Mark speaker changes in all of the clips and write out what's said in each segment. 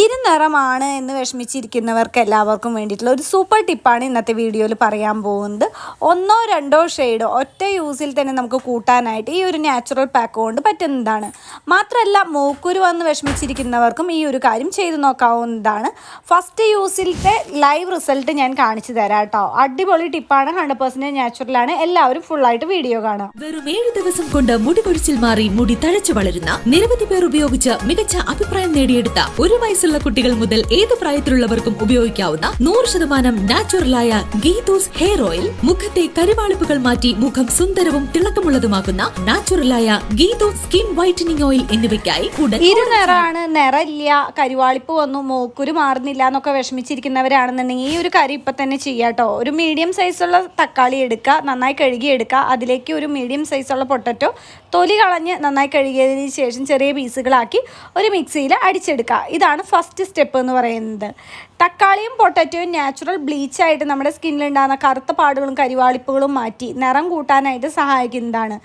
Speaker 1: ഇരുനിറമാണ് എന്ന് വിഷമിച്ചിരിക്കുന്നവർക്ക് എല്ലാവർക്കും വേണ്ടിയിട്ടുള്ള ഒരു സൂപ്പർ ടിപ്പാണ് ഇന്നത്തെ വീഡിയോയിൽ പറയാൻ പോകുന്നത്. ഒന്നോ രണ്ടോ ഷെയ്ഡോ ഒറ്റ യൂസിൽ തന്നെ നമുക്ക് കൂട്ടാനായിട്ട് ഈ ഒരു നാച്ചുറൽ പാക്ക് കൊണ്ട് പറ്റുന്നതാണ്. മാത്രമല്ല മൂക്കുരു വന്ന് വിഷമിച്ചിരിക്കുന്നവർക്കും ഈ ഒരു കാര്യം ചെയ്തു നോക്കാവുന്നതാണ്. ഫസ്റ്റ് യൂസിലത്തെ ലൈവ് റിസൾട്ട് ഞാൻ കാണിച്ചു തരാം കേട്ടോ. അടിപൊളി ടിപ്പാണ്. ഹൺഡ്രഡ് പെർസെന്റ് നാച്ചുറലാണ് എല്ലാവരും ഫുള്ളായിട്ട് വീഡിയോ കാണാം.
Speaker 2: വെറും ഏഴ് ദിവസം കൊണ്ട് മുടി കൊഴിച്ചിൽ മാറി മുടി തഴച്ചു വളരുന്ന നിരവധി പേർ ഉപയോഗിച്ച് മികച്ച അഭിപ്രായം നേടിയെടുത്ത ഒരു വയസ്സുള്ള കുട്ടികൾ മുതൽ ഏത് പ്രായത്തിലുള്ളവർക്കും ഉപയോഗിക്കാവുന്ന നൂറ് ശതമാനം നാച്ചുറലായ ഗീതൂസ് ഹെയർ ഓയിൽ. മുഖത്തെ കരുവാളിപ്പുകൾ മാറ്റി മുഖം സുന്ദരവും തിളക്കമുള്ളതുമാക്കുന്ന നാച്ചുറലായ ഗീതൂസ് സ്കിൻ വൈറ്റനിങ് ഓയിൽ എന്നിവയ്ക്കായി ഉടൻ
Speaker 1: ഇരുനിറാണ് നിറമില്ല കരുവാളിപ്പ് വന്നു മൂക്കുരു മാറുന്നില്ല എന്നൊക്കെ വിഷമിച്ചിരിക്കുന്നവരാണെന്നുണ്ടെങ്കിൽ ഈ ഒരു കാര്യം ഇപ്പം തന്നെ ചെയ്യാട്ടോ ഒരു മീഡിയം സൈസുള്ള തക്കാളി എടുക്കുക നന്നായി കഴുകി എടുക്കുക. അതിലേക്ക് ഒരു മീഡിയം സൈസുള്ള പൊട്ടറ്റോ തൊലി കളഞ്ഞ് നന്നായി കഴുകിയതിന് ശേഷം ചെറിയ പീസുകളാക്കി ഒരു മിക്സിയിൽ അടിച്ചെടുക്കുക. ഇതാണ് ഫസ്റ്റ് സ്റ്റെപ്പ് എന്ന് പറയുന്നത്. തക്കാളിയും പൊട്ടറ്റോയും നാച്ചുറൽ ബ്ലീച്ചായിട്ട് നമ്മുടെ സ്കിന്നിലുണ്ടാകുന്ന കറുത്ത പാടുകളും കരിവാളിപ്പുകളും മാറ്റി നിറം കൂട്ടാനായിട്ട് സഹായിക്കുന്നതാണ്.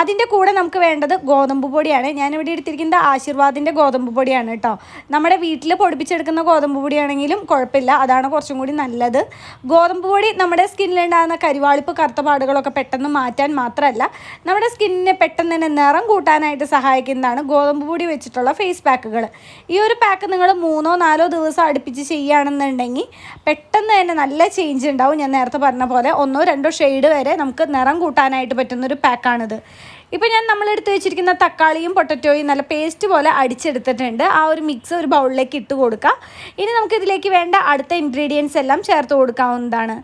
Speaker 1: അതിന്റെ കൂടെ നമുക്ക് വേണ്ടത് ഗോതമ്പ് പൊടിയാണ്. ഞാനിവിടെ എടുത്തിരിക്കുന്നത് ആശീർവാദിന്റെ ഗോതമ്പ് പൊടിയാണ് കേട്ടോ. നമ്മുടെ വീട്ടിൽ പൊടിപ്പിച്ചെടുക്കുന്ന ഗോതമ്പ് പൊടിയാണെങ്കിലും കുഴപ്പമില്ല. അതാണ് കുറച്ചും കൂടി നല്ലത്. ഗോതമ്പ് പൊടി നമ്മുടെ സ്കിന്നിലുണ്ടാകുന്ന കരിവാളിപ്പ് കറുത്ത പാടുകളൊക്കെ പെട്ടെന്ന് മാറ്റാൻ മാത്രമല്ല നമ്മുടെ സ്കിന്നിനെ പെട്ടെന്ന് തന്നെ നിറം കൂട്ടാനായിട്ട് സഹായിക്കുന്നതാണ് ഗോതമ്പ് പൊടി വെച്ചിട്ടുള്ള ഫേസ് പാക്കുകൾ ഈ ഒരു പാക്ക് നിങ്ങൾ മൂന്നോ നാലോ ദിവസം അടുപ്പിച്ച് ചെയ്യുകയാണെന്നുണ്ടെങ്കിൽ പെട്ടെന്ന് തന്നെ നല്ല ചേഞ്ച് ഉണ്ടാവും. ഞാൻ നേരത്തെ പറഞ്ഞ പോലെ ഒന്നോ രണ്ടോ ഷെയ്ഡ് വരെ നമുക്ക് നിറം കൂട്ടാനായിട്ട് പറ്റുന്നൊരു പാക്കാണിത്. ഇപ്പോൾ ഞാൻ നമ്മളെടുത്ത് വെച്ചിരിക്കുന്ന തക്കാളിയും പൊട്ടറ്റോയും നല്ല പേസ്റ്റ് പോലെ അടിച്ചെടുത്തിട്ടുണ്ട്. ആ ഒരു മിക്സ് ഒരു ബൗളിലേക്ക് ഇട്ട് കൊടുക്കുക ഇനി നമുക്കിതിലേക്ക് വേണ്ട അടുത്ത ഇൻഗ്രീഡിയൻസ് എല്ലാം ചേർത്ത് കൊടുക്കാവുന്നതാണ്.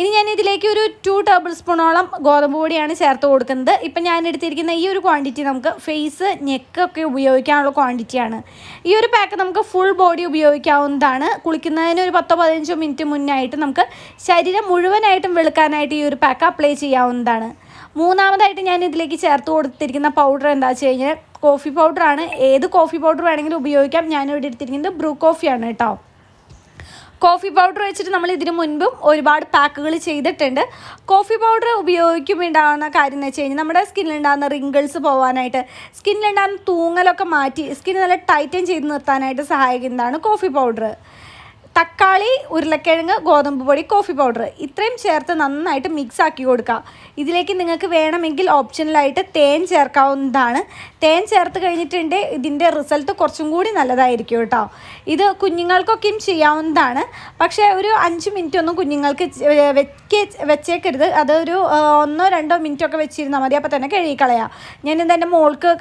Speaker 1: ഇനി ഞാൻ ഇതിലേക്ക് ഒരു ടു ടേബിൾ സ്പൂണോളം ഗോതമ്പ് പൊടിയാണ് ചേർത്ത് കൊടുക്കുന്നത്. ഇപ്പം ഞാൻ എടുത്തിരിക്കുന്ന ഈ ഒരു ക്വാണ്ടിറ്റി നമുക്ക് ഫേസ് നെക്കൊക്കെ ഉപയോഗിക്കാനുള്ള ക്വാണ്ടിറ്റിയാണ് ഈ ഒരു പാക്ക് നമുക്ക് ഫുൾ ബോഡി ഉപയോഗിക്കാവുന്നതാണ്. കുളിക്കുന്നതിന് ഒരു പത്തോ പതിനഞ്ചോ മിനിറ്റ് മുന്നായിട്ട് നമുക്ക് ശരീരം മുഴുവനായിട്ടും വെളുക്കാനായിട്ട് ഈ ഒരു പാക്ക് അപ്ലൈ ചെയ്യാവുന്നതാണ്. മൂന്നാമതായിട്ട് ഞാൻ ഇതിലേക്ക് ചേർത്ത് കൊടുത്തിരിക്കുന്ന പൗഡർ എന്താ വെച്ച് കഴിഞ്ഞാൽ കോഫി പൗഡറാണ് ഏത് കോഫി പൗഡർ വേണമെങ്കിലും ഉപയോഗിക്കാം. ഞാനിവിടെ എടുത്തിരിക്കുന്നത് ബ്രൂ കോഫിയാണ് കേട്ടോ. കോഫി പൗഡർ വെച്ചിട്ട് നമ്മൾ ഇതിനു മുൻപും ഒരുപാട് പാക്കുകൾ ചെയ്തിട്ടുണ്ട്. കോഫി പൗഡർ ഉപയോഗിക്കുമ്പോൾ ഉണ്ടാകുന്ന കാര്യം എന്ന് വെച്ച് കഴിഞ്ഞാൽ നമ്മുടെ സ്കിന്നിലുണ്ടാകുന്ന റിങ്കിൾസ് പോകാനായിട്ട് സ്കിന്നിലുണ്ടാകുന്ന തൂങ്ങലൊക്കെ മാറ്റി സ്കിൻ നല്ല ടൈറ്റൻ ചെയ്ത് നിർത്താനായിട്ട് സഹായിക്കുന്നതാണ് കോഫി പൗഡർ തക്കാളി ഉരുളക്കിഴങ്ങ് ഗോതമ്പ് പൊടി കോഫി പൗഡർ ഇത്രയും ചേർത്ത് നന്നായിട്ട് മിക്സ് ആക്കി കൊടുക്കുക ഇതിലേക്ക് നിങ്ങൾക്ക് വേണമെങ്കിൽ ഓപ്ഷനിലായിട്ട് തേൻ ചേർക്കാവുന്നതാണ്. തേൻ ചേർത്ത് കഴിഞ്ഞിട്ടുണ്ട് ഇതിന്റെ റിസൾട്ട് കുറച്ചും കൂടി നല്ലതായിരിക്കും കേട്ടോ. ഇത് കുഞ്ഞുങ്ങൾക്കൊക്കെയും ചെയ്യാവുന്നതാണ്. പക്ഷേ ഒരു അഞ്ച് മിനിറ്റ് ഒന്നും കുഞ്ഞുങ്ങൾക്ക് വെക്കേ വെച്ചേക്കരുത്. അതൊരു ഒന്നോ രണ്ടോ മിനിറ്റ് ഒക്കെ വെച്ചിരുന്നാൽ മതി. അപ്പോൾ തന്നെ കഴുകിക്കളയാം. ഞാൻ എന്റെ മോൾക്ക്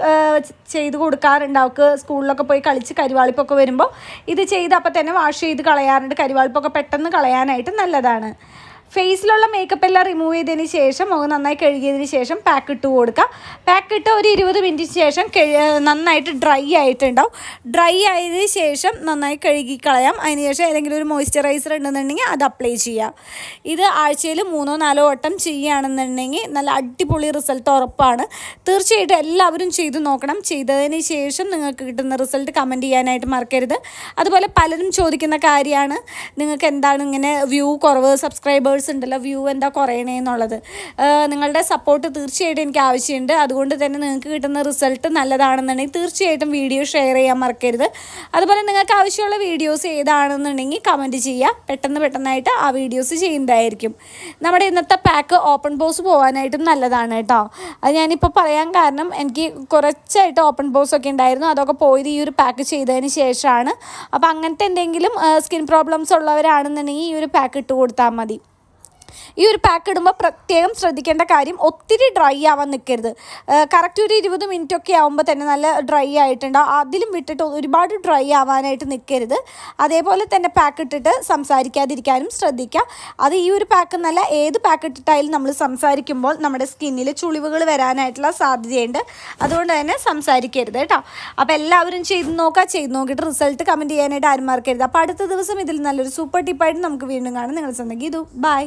Speaker 1: ചെയ്ത് കൊടുക്കാറുണ്ട്. അവൾക്ക് സ്കൂളിലൊക്കെ പോയി കളിച്ച് കരിവാളിപ്പൊക്കെ വരുമ്പോൾ ഇത് ചെയ്ത് അപ്പോൾ തന്നെ വാഷ് ചെയ്ത് കളയാറുണ്ട്. കരിവാൾപ്പൊക്കെ പെട്ടെന്ന് കളയാനായിട്ട് നല്ലതാണ്. ഫേസിലുള്ള മേക്കപ്പ് എല്ലാം റിമൂവ് ചെയ്തതിന് ശേഷം മുഖം നന്നായി കഴുകിയതിന് ശേഷം പാക്ക് ഇട്ട് കൊടുക്കുക. പാക്ക് ഇട്ട് ഒരു ഇരുപത് മിനിറ്റിന് ശേഷം നന്നായിട്ട് ഡ്രൈ ആയിട്ടുണ്ടാവും. ഡ്രൈ ആയതിന് ശേഷം നന്നായി കഴുകി കളയാം. അതിന് ശേഷം ഏതെങ്കിലും ഒരു മോയ്സ്ചറൈസർ ഉണ്ടെന്നുണ്ടെങ്കിൽ അത് അപ്ലൈ ചെയ്യാം. ഇത് ആഴ്ചയിൽ മൂന്നോ നാലോ വട്ടം ചെയ്യുകയാണെന്നുണ്ടെങ്കിൽ നല്ല അടിപൊളി റിസൾട്ട് ഉറപ്പാണ്. തീർച്ചയായിട്ടും എല്ലാവരും ചെയ്ത് നോക്കണം. ചെയ്തതിന് ശേഷം നിങ്ങൾക്ക് കിട്ടുന്ന റിസൾട്ട് കമന്റ് ചെയ്യാനായിട്ട് മറക്കരുത്. അതുപോലെ പലരും ചോദിക്കുന്ന കാര്യമാണ്. നിങ്ങൾക്ക് എന്താണ് ഇങ്ങനെ വ്യൂ കുറവ് സബ്സ്ക്രൈബേഴ്സ് വ്യൂവേഴ്സ് ഉണ്ടല്ലോ വ്യൂ എന്താ കുറയണേന്നുള്ളത് നിങ്ങളുടെ സപ്പോർട്ട് തീർച്ചയായിട്ടും എനിക്ക് ആവശ്യമുണ്ട്. അതുകൊണ്ട് തന്നെ നിങ്ങൾക്ക് കിട്ടുന്ന റിസൾട്ട് നല്ലതാണെന്നുണ്ടെങ്കിൽ തീർച്ചയായിട്ടും വീഡിയോ ഷെയർ ചെയ്യാൻ മറക്കരുത്. അതുപോലെ നിങ്ങൾക്ക് ആവശ്യമുള്ള വീഡിയോസ് ഏതാണെന്നുണ്ടെങ്കിൽ കമന്റ് ചെയ്യുക. പെട്ടെന്ന് പെട്ടെന്നായിട്ട് ആ വീഡിയോസ് ചെയ്യുന്നതായിരിക്കും. നമ്മുടെ ഇന്നത്തെ പാക്ക് ഓപ്പൺ ബോസ് പോകാനായിട്ടും നല്ലതാണ് കേട്ടോ. അത് ഞാനിപ്പോൾ പറയാൻ കാരണം എനിക്ക് കുറച്ചായിട്ട് ഓപ്പൺ ബോസ് ഒക്കെ ഉണ്ടായിരുന്നു. അതൊക്കെ പോയത് ഈ ഒരു പാക്ക് ചെയ്തതിന് ശേഷമാണ്. അപ്പോൾ അങ്ങനത്തെ എന്തെങ്കിലും സ്കിൻ പ്രോബ്ലംസ് ഉള്ളവരാണെന്നുണ്ടെങ്കിൽ ഈ ഒരു പാക്ക് ഇട്ട് കൊടുത്താൽ മതി. ഈ ഒരു പാക്ക് ഇടുമ്പോൾ പ്രത്യേകം ശ്രദ്ധിക്കേണ്ട കാര്യം ഒത്തിരി ഡ്രൈ ആവാൻ നിൽക്കരുത് കറക്റ്റ് ഒരു ഇരുപത് മിനിറ്റ് ഒക്കെ ആകുമ്പോൾ തന്നെ നല്ല ഡ്രൈ ആയിട്ടുണ്ടാവും അതിലും വിട്ടിട്ട് ഒരുപാട് ഡ്രൈ ആവാനായിട്ട് നിൽക്കരുത് അതേപോലെ തന്നെ പാക്ക് ഇട്ടിട്ട് സംസാരിക്കാതിരിക്കാനും ശ്രദ്ധിക്കുക അത് ഈ ഒരു പാക്ക് എന്നല്ല ഏത് പാക്ക് ഇട്ടിട്ടായാലും നമ്മൾ സംസാരിക്കുമ്പോൾ നമ്മുടെ സ്കിന്നിൽ ചുളിവുകൾ വരാനായിട്ടുള്ള സാധ്യതയുണ്ട്. അതുകൊണ്ട് തന്നെ സംസാരിക്കരുത് കേട്ടോ. അപ്പോൾ എല്ലാവരും ചെയ്ത് നോക്കുക ചെയ്ത് നോക്കിയിട്ട് റിസൾട്ട് കമന്റ് ചെയ്യാനായിട്ട് ആരും മറക്കരുത്. അപ്പോൾ അടുത്ത ദിവസം ഇതിൽ നല്ലൊരു സൂപ്പർ ടിപ്പായിട്ട് നമുക്ക് വീണ്ടും കാണാം. നിങ്ങൾ സ്വന്തം ഗീതു. ബൈ